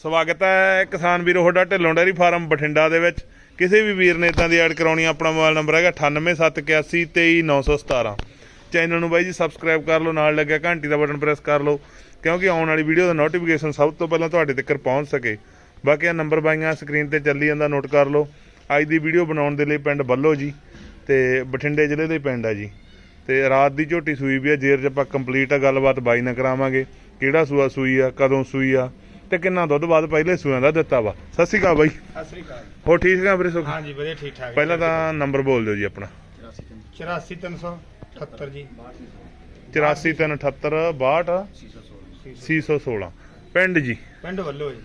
ਸਵਾਗਤ ਹੈ ਕਿਸਾਨ ਵੀਰੋ, ਤੁਹਾਡਾ ਢਿੱਲੋਂ ਡੈਰੀ ਫਾਰਮ ਬਠਿੰਡਾ ਦੇ ਵਿੱਚ। ਕਿਸੇ ਵੀ ਵੀਰ ਨੇ ਇਦਾਂ ਦੀ ਐਡ ਕਰਾਉਣੀ ਆਪਣਾ ਮੋਬਾਈਲ ਨੰਬਰ ਹੈਗਾ 9871823917 ਚੈਨਲ ਨੂੰ ਬਾਈ ਜੀ ਸਬਸਕ੍ਰਾਈਬ ਕਰ ਲਓ, ਨਾਲ ਲੱਗਿਆ ਘੰਟੀ ਦਾ ਬਟਨ ਪ੍ਰੈਸ ਕਰ ਲਓ, ਕਿਉਂਕਿ ਆਉਣ ਵਾਲੀ ਵੀਡੀਓ ਦਾ ਨੋਟੀਫਿਕੇਸ਼ਨ ਸਭ ਤੋਂ ਪਹਿਲਾਂ ਤੁਹਾਡੇ ਤੱਕ ਪਹੁੰਚ ਸਕੇ। ਬਾਕੀ ਆ ਨੰਬਰ ਬਾਈਆਂ ਸਕਰੀਨ ਤੇ ਚੱਲੀ ਜਾਂਦਾ ਨੋਟ ਕਰ ਲਓ। ਅੱਜ ਦੀ ਵੀਡੀਓ ਬਣਾਉਣ ਦੇ ਲਈ ਪਿੰਡ ਬੱਲੋ ਜੀ ਤੇ ਬਠਿੰਡੇ ਜ਼ਿਲ੍ਹੇ ਦੇ ਪਿੰਡ ਆ ਜੀ। ਤੇ ਰਾਤ ਦੀ ਝੋਟੀ ਸੂਈ ਵੀ ਆ ਜੇਰ ਚ ਆਪਾਂ ਕੰਪਲੀਟ ਆ, ਗੱਲਬਾਤ ਬਾਈ ਨਾਲ ਕਰਾਵਾਂਗੇ। ਕਿਹੜਾ ਸੂਆ ਸੂਈ ਆ, ਕਦੋਂ ਸੂਈ ਆ ਤੇ ਕਿੰਨਾ ਦੁੱਧ ਬਾਅਦ ਪਹਿਲੇ ਸੂਆਂ ਦਾ ਦਿੱਤਾ ਵਾ। ਸਤਿ ਸ਼੍ਰੀ ਅਕਾਲ ਬਾਈ। ਸਤਿ ਸ੍ਰੀ ਅਕਾਲ। ਹੋ ਠੀਕ ਹੈ ਵੀਰੇ ਸੁਖ? ਹਾਂਜੀ ਵਧੀਆ ਠੀਕ ਠਾਕ। ਪਹਿਲਾਂ ਤਾਂ ਨੰਬਰ ਬੋਲ ਦਿਓ ਜੀ ਆਪਣਾ। 84378 ਜੀ। 84378 616 ਪਿੰਡ ਜੀ। ਪਿੰਡ ਵੱਲੋ ਜੀ।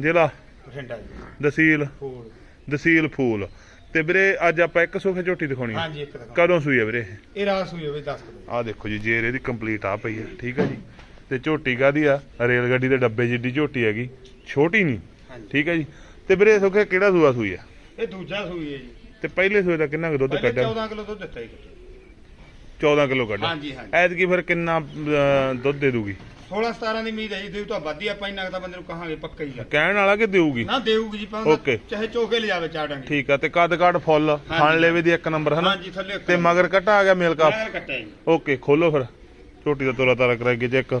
ਜ਼ਿਲ੍ਹਾ? ਬਠਿੰਡਾ ਜੀ। ਦਸੀਲ ਫੂਲ। ਦਸੀਲ ਫੂਲ। ਤੇ ਵੀਰੇ ਅੱਜ ਆਪਾਂ ਇੱਕ ਸੋਫੇ ਝੋਟੀ ਦਿਖਾਉਣੀ ਆ। ਹਾਂਜੀ ਇੱਕ ਕਦੋਂ ਸੂਈ ਆ ਵੀਰੇ? ਇਹ ਰਾਸ ਹੋਈ ਹੋਵੇ 10 ਕਿਲੋ ਆਹ ਦੇਖੋ ਜੀ ਜੇਰ ਇਹਦੀ ਕੰਪਲੀਟ ਆ ਪਈ ਆ। ਠੀਕ ਆ ਜੀ। ਤੇ ਝੋਟੀ ਕਾਦੀ ਆ? ਰੇਲ ਗੱਡੀ ਦੇ ਡੱਬੇ ਜਿੱਡੀ ਝੋਟੀ ਹੈਗੀ। ਛੋਟੀ ਨਹੀਂ। ਠੀਕ ਆ ਜੀ। ਤੇ ਵੀਰੇ ਸੁਖੇ ਕਿਹੜਾ ਸੂਆ ਸੂਈ ਆ? ਇਹ ਦੂਜਾ ਸੂਈ ਹੈ ਜੀ। ਤੇ ਪਹਿਲੇ ਸੂਏ ਦਾ ਕਿੰਨਾ ਕੁ ਦੁੱਧ ਪਹਿਲੇ ਕੱਢਿਆ? 14 ਕਿਲੋ ਦੁੱਧ ਦਿੱਤਾ ਜੀ। 14 ਕਿਲੋ ਕੱਢਿਆ। ਹਾਂਜੀ ਹਾਂਜੀ। ਐਤਕੀ ਫਿਰ ਕਿੰਨਾ ਦੁੱਧ ਦੇ ਦੂਗੀ? 16 17 ਦੀ ਉਮੀਦ ਹੈ ਜੀ। ਦੇਉ ਤਾਂ ਵਾਦੀ ਆਪਾਂ ਇੰਨਾ ਕੁ ਤਾਂ ਬੰਦੇ ਨੂੰ ਕਹਾਂਗੇ ਪੱਕਾ ਹੀ ਆ। ਕਹਿਣ ਵਾਲਾ ਕਿ ਦੇਊਗੀ? ਨਾ ਦੇਊਗੀ ਜੀ ਪਾਉਂਦਾ Okay. ਚਾਹੇ ਚੋਕੇ ਲਿਜਾਵੇ ਚਾਰ ਡੰਗੇ। ਠੀਕ ਆ ਤੇ ਕੱਦ ਕਾਠ ਫੁੱਲ ਖਾਣ ਲੈਵੇ ਦੀ ਇੱਕ ਨੰਬਰ ਹਨਾ? ਹਾਂਜੀ ਥੱਲੇ ਤੇ ਮਗਰ ਕੱਟਾ ਆ ਗਿਆ ਮੇਲ ਕਾਪ ਕੱਟਿਆ ਜੀ। ਓਕੇ ਖੋਲੋ ਫਿਰ। ਝੋਟੀ ਦਾ ਤੋਰਾ ਤਾਰਾ ਕਰਾਈਏ ਚੈੱਕ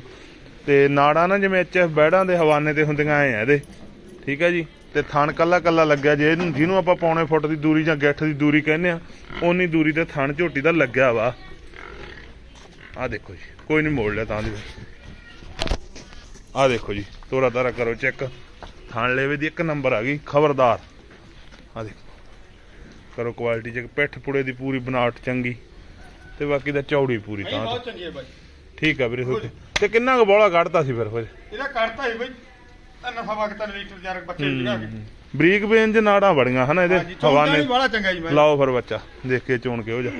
ਤੇ ਨਾੜਾ ਨਾ ਜਿਵੇਂ ਐਚਐਫ ਬੈੜਾਂ ਦੇ ਹਵਾਨੇ ਤੇ ਹੁੰਦੀਆਂ ਐ ਇਹਦੇ। ਠੀਕ ਹੈ ਜੀ? ਤੇ ਥਣ ਕੱਲਾ ਕੱਲਾ ਲੱਗਿਆ ਜੇ ਇਹਨੂੰ ਜਿਹਨੂੰ ਆਪਾਂ ਪੌਣੇ ਫੁੱਟ ਦੀ ਦੂਰੀ ਜਾਂ ਗਿੱਠ ਦੀ ਦੂਰੀ ਕਹਿੰਦੇ ਆ ਓਨੀ ਦੂਰੀ ਤੇ ਥਣ ਝੋਟੀ ਦਾ ਲੱਗਿਆ ਵਾ। ਆ ਦੇਖੋ ਜੀ ਕੋਈ ਨਹੀਂ ਮੋੜ ਲਿਆ ਤਾਂ ਦੀ ਆ ਦੇਖੋ ਜੀ ਤੋਰਾ ਤਾਰਾ ਕਰੋ ਚੈੱਕ। ਥਣ ਲੈਵੇ ਦੀ ਇੱਕ ਨੰਬਰ ਆ ਗਈ ਖਬਰਦਾਰ। ਆ ਦੇਖੋ ਕਰੋ ਕੁਆਲਿਟੀ ਚੈੱਕ ਪਿੱਠ ਪੁੜੇ ਦੀ ਪੂਰੀ ਬਣਾਵਟ ਚੰਗੀ। ਤੇ ਬਾਕੀ ਦਾ ਚੌੜੀ ਪੂਰੀ ਤਾਂ। ਬਹੁਤ ਚੰਗੀ ਹੈ ਬਾਈ। ਠੀਕ ਆ ਵੀਰੇ ਓਕੇ ਤੇ ਕਿੰਨਾ ਕੁ ਬੋਲਾ ਕੱਢਤਾ ਸੀ ਫਿਰ ਫਿਰ? ਇਹਦਾ ਕੱਟਤਾ ਜੀ ਬਾਈ। ਤਾਂ ਨਫਾ ਵਕਤ ਲੀਟਰ ਚਾਰ ਬੱਚੇ ਜਿਹੜਾ ਬਰੀਕ ਬੇਂਜ ਨਾੜਾਂ ਬੜੀਆਂ ਹਨਾ ਇਹਦੇ ਹਾਂਜੀ ਚੌਂਕਾ ਹਵਾਨੇ ਵੀ ਬੜਾ ਚੰਗਾ ਜੀ ਬਾਈ। ਲਾਓ ਫਿਰ ਬੱਚਾ ਦੇਖ ਕੇ ਚੋਣ ਕੇ ਹੋ ਜਾ।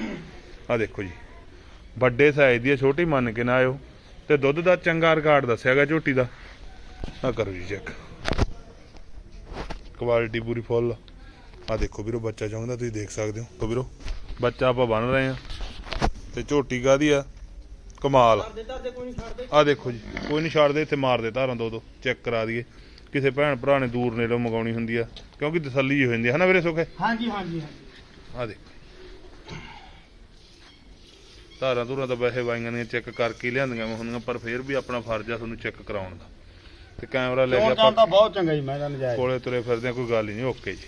ਆ ਦੇਖੋ ਜੀ। ਵੱਡੇ ਸਾਈਜ਼ ਦੀ ਛੋਟੀ ਮੰਨ ਕੇ ਨਾ ਆਇਓ। ਤੇ ਦੁੱਧ ਦਾ ਚੰਗਾ ਰਿਕਾਰਡ ਦੱਸਿਆਗਾ ਝੋਟੀ ਦਾ। ਆ ਕਰੋ ਜੀ ਚੈੱਕ ਕੁਆਲਿਟੀ ਪੂਰੀ ਫੁੱਲ ਆ। ਦੇਖੋ ਵੀਰੋ ਬੱਚਾ ਚਾਹੁੰਦਾ ਤੁਸੀਂ ਦੇਖ ਸਕਦੇ ਹੋ। ਵੀਰੋ ਬੱਚਾ ਆਪਾਂ ਬਣ ਰਹੇ ਆ ਤੇ ਝੋਟੀ ਕਾਦੀ ਆ? ਕਮਾਲ। ਆ ਦੇਖੋ ਜੀ ਕੋਈ ਨਹੀਂ ਛੱਡਦੇ ਇੱਥੇ ਮਾਰ ਦੇ ਧਾਰਾਂ ਦੋ ਦੋ ਚੈੱਕ ਕਰਾ ਦਈਏ। ਕਿਸੇ ਭੈਣ ਭਰਾ ਨੇ ਦੂਰ ਨੇੜੋਂ ਮੰਗਾਉਣੀ ਹੁੰਦੀ ਆ ਕਿਉਂਕਿ ਤਸੱਲੀ ਹੋ ਜਾਂਦੀ ਹੈ ਹਨਾ ਵੀਰੇ ਸੁਖੇ? ਹਾਂਜੀ ਹਾਂਜੀ ਹਾਂਜੀ। ਆ ਦੇਖ। ਧਾਰਾਂ ਧੁਰਾਂ ਤਾਂ ਵੈਸੇ ਵਾਈਆਂ ਦੀਆਂ ਚੈੱਕ ਕਰਕੇ ਲਿਆਂਦੀਆਂ ਮੈਂ ਹੁੰਦੀਆਂ ਪਰ ਫਿਰ ਵੀ ਆਪਣਾ ਫਰਜ਼ ਆ ਤੁਹਾਨੂੰ ਚੈੱਕ ਕਰਾਉਣ ਦਾ। ਤੇ ਕੈਮਰਾ ਲੈ ਕੇ ਆਪਾਂ ਤਾਂ ਬਹੁਤ ਚੰਗਾ ਜੀ ਮੈਂ ਤਾਂ ਨਜਾਇਜ਼। ਕੋਲੇ ਤੁਰੇ ਫਿਰਦੇ ਕੋਈ ਗੱਲ ਹੀ ਨਹੀਂ ਓਕੇ ਜੀ।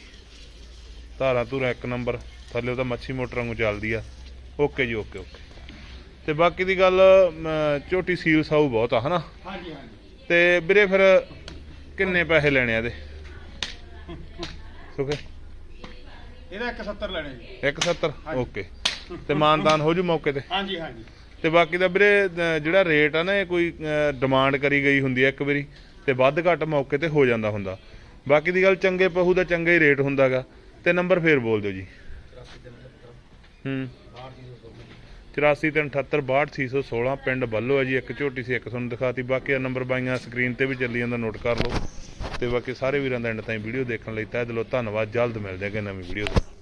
ਧਾਰਾਂ ਧੁਰਾਂ ਇੱਕ ਨੰਬਰ ਥੱਲੇ ਉਹਦਾ ਮੱਛੀ ਮੋਟਰ ਵਾਂਗੂ ਚੱਲਦੀ ਆ। ਓਕੇ ਜੀ ਓਕੇ ਓਕੇ। ਤੇ ਬਾਕੀ ਦੀ ਗੱਲ ਝੋਟੀ ਸੀਲ ਸਾਊ ਬਹੁਤ ਆ ਹਨਾ? ਹਾਂਜੀ ਹਾਂਜੀ। ਤੇ ਵੀਰੇ ਫਿਰ ਕਿੰਨੇ ਪੈਸੇ ਲੈਣੇ ਆ ਇਹਦੇ? ਸੁਖੇ? ਇਹਦਾ 170 ਲੈਣੇ ਜੀ। 170 ਹਾਂਜੀ। ਓਕੇ। ਤੇ ਮਾਨਦਾਨ ਹੋ ਜੂ ਮੌਕੇ ਤੇ? ਹਾਂਜੀ ਹਾਂਜੀ। ਤੇ ਬਾਕੀ ਦਾ ਵੀਰੇ ਜਿਹੜਾ ਰੇਟ ਆ ਨਾ ਇਹ ਕੋਈ ਡਿਮਾਂਡ ਕਰੀ ਗਈ ਹੁੰਦੀ ਹੈ ਇੱਕ ਵਾਰੀ ਤੇ ਵੱਧ ਘੱਟ ਮੌਕੇ ਤੇ ਹੋ ਜਾਂਦਾ ਹੁੰਦਾ। ਬਾਕੀ ਦੀ ਗੱਲ ਚੰਗੇ ਪਹੂ ਦਾ ਚੰਗਾ ਹੀ ਰੇਟ ਹੁੰਦਾਗਾ। ਤੇ ਨੰਬਰ ਫੇਰ ਬੋਲ ਦਿਓ ਜੀ। ਹੂੰ। 8438628616 ਪਿੰਡ ਬੱਲੋ ਹੈ ਜੀ, ਇੱਕ ਝੋਟੀ ਸੀ, ਇੱਕ ਤੁਹਾਨੂੰ ਦਿਖਾਤੀ। ਬਾਕੀ ਦਾ ਨੰਬਰ ਬਾਈਆਂ ਸਕਰੀਨ ਤੇ ਵੀ ਚੱਲੀ ਜਾਂਦਾ ਨੋਟ ਕਰ ਲਓ। ਤੇ ਬਾਕੀ ਸਾਰੇ ਵੀਰਾਂ ਦਾ ਐਂਡ ਤਾਈਂ ਵੀਡੀਓ ਦੇਖਣ ਲਈ ਤਹਿ ਦਿਲੋਂ ਧੰਨਵਾਦ, ਜਲਦ ਮਿਲਦੇ ਹਾਂ ਨਵੀਂ ਵੀਡੀਓ ਦੇ